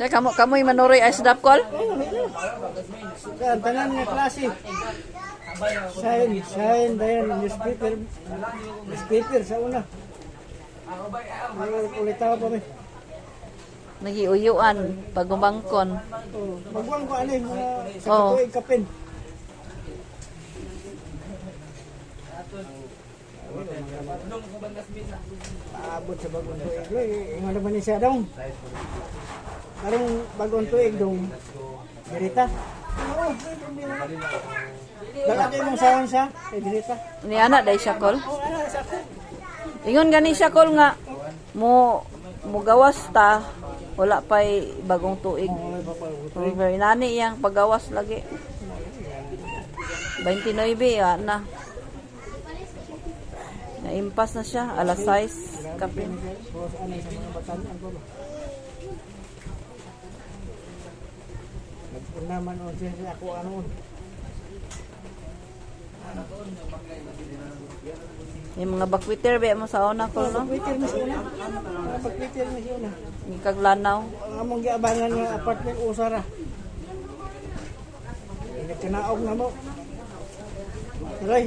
Kaya kamo kamoy manuroy ay sedap kol? Tanan nga klase. Sign, sign, dayan, newspaper. Newspaper sa una. Ulitaw pa mi. Nagiuyuan pag umangkon. Oh, Magwang ko mga sa katuig kapin. Paabot sa bagong. Loy, ingon naman ni siya dong. Karong bagong tuig dong. Dirita. Oo, mong sawon siya. Kay Dirita. Ni anak day siya kol. Ingon gani siya kol nga mo mo gawas ta wala pa'y bagong tuig. Oo, may papalutog. River nani yang pagawas lagi. 29 ya na. Naimpas na siya alas 6 kape. Sa ko? Nagpunaman o siya ako ano. Yung mga bakwiter be mo sa una kol no. Pag-Twitter na siya una. Pag-Twitter na siya una. Ikaglanaw. Ang among giabangan nga apartment usara. Nagkanaog na mo. Aray,